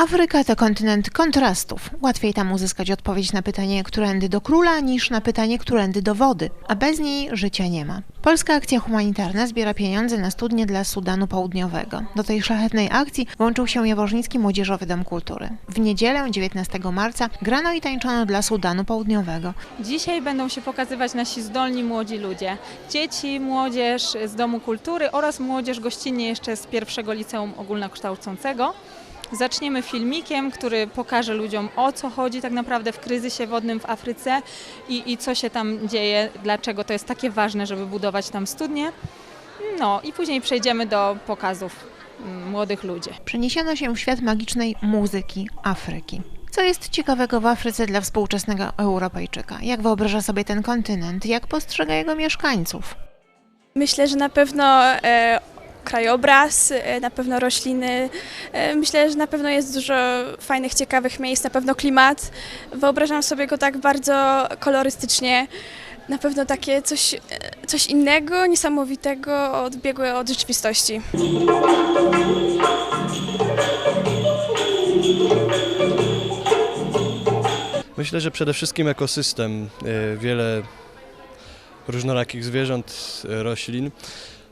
Afryka to kontynent kontrastów. Łatwiej tam uzyskać odpowiedź na pytanie, którędy do króla, niż na pytanie, którędy do wody, a bez niej życia nie ma. Polska akcja humanitarna zbiera pieniądze na studnie dla Sudanu Południowego. Do tej szlachetnej akcji włączył się Jaworznicki Młodzieżowy Dom Kultury. W niedzielę, 19 marca, grano i tańczono dla Sudanu Południowego. Dzisiaj będą się pokazywać nasi zdolni młodzi ludzie. Dzieci, młodzież z Domu Kultury oraz młodzież gościnnie jeszcze z pierwszego liceum ogólnokształcącego. Zaczniemy filmikiem, który pokaże ludziom o co chodzi tak naprawdę w kryzysie wodnym w Afryce i, i co się tam dzieje, dlaczego to jest takie ważne, żeby budować tam studnie. No i później przejdziemy do pokazów mm, młodych ludzi. Przeniesiono się w świat magicznej muzyki Afryki. Co jest ciekawego w Afryce dla współczesnego Europejczyka? Jak wyobraża sobie ten kontynent? Jak postrzega jego mieszkańców? Myślę, że na pewno e, krajobraz, e, na pewno rośliny. E, myślę, że na pewno jest dużo fajnych, ciekawych miejsc, na pewno klimat. Wyobrażam sobie go tak bardzo kolorystycznie. Na pewno takie coś, e, coś innego, niesamowitego, odbiegłe od rzeczywistości. Myślę, że przede wszystkim ekosystem, wiele różnorakich zwierząt, roślin,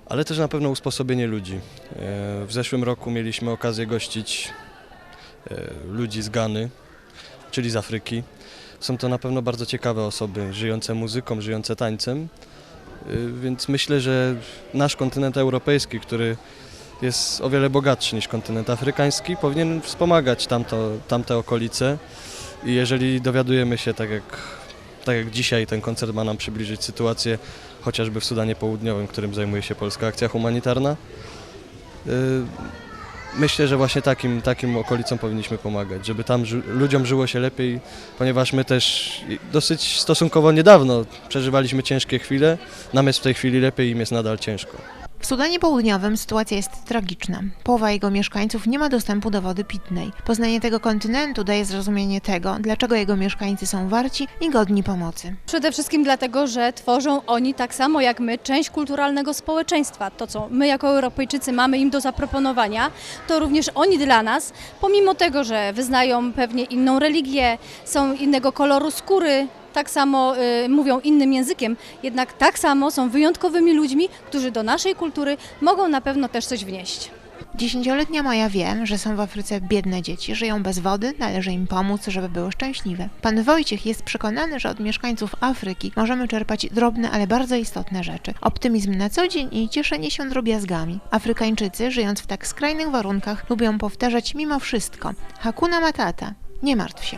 ale też na pewno usposobienie ludzi. E, W zeszłym roku mieliśmy okazję gościć e, ludzi z Gany, czyli z Afryki. Są to na pewno bardzo ciekawe osoby, żyjące muzyką, żyjące tańcem, E, więc myślę, że nasz kontynent europejski, który jest o wiele bogatszy niż kontynent afrykański, powinien wspomagać tamto, tamte okolice. I jeżeli dowiadujemy się, tak jak, tak jak dzisiaj ten koncert ma nam przybliżyć sytuację chociażby w Sudanie Południowym, którym zajmuje się Polska Akcja Humanitarna, yy, myślę, że właśnie takim, takim okolicom powinniśmy pomagać, żeby tam ży- ludziom żyło się lepiej, ponieważ my też dosyć stosunkowo niedawno przeżywaliśmy ciężkie chwile, nam jest w tej chwili lepiej, im jest nadal ciężko. W Sudanie Południowym sytuacja jest tragiczna. Połowa jego mieszkańców nie ma dostępu do wody pitnej. Poznanie tego kontynentu daje zrozumienie tego, dlaczego jego mieszkańcy są warci i godni pomocy. Przede wszystkim dlatego, że tworzą oni tak samo jak my część kulturalnego społeczeństwa. To, co my jako Europejczycy mamy im do zaproponowania, to również oni dla nas, pomimo tego, że wyznają pewnie inną religię, są innego koloru skóry, tak samo y, mówią innym językiem, jednak tak samo są wyjątkowymi ludźmi, którzy do naszej kultury mogą na pewno też coś wnieść. Dziesięcioletnia Maja wie, że są w Afryce biedne dzieci, żyją bez wody, należy im pomóc, żeby były szczęśliwe. Pan Wojciech jest przekonany, że od mieszkańców Afryki możemy czerpać drobne, ale bardzo istotne rzeczy. Optymizm na co dzień i cieszenie się drobiazgami. Afrykańczycy, żyjąc w tak skrajnych warunkach, lubią powtarzać mimo wszystko Hakuna Matata, nie martw się.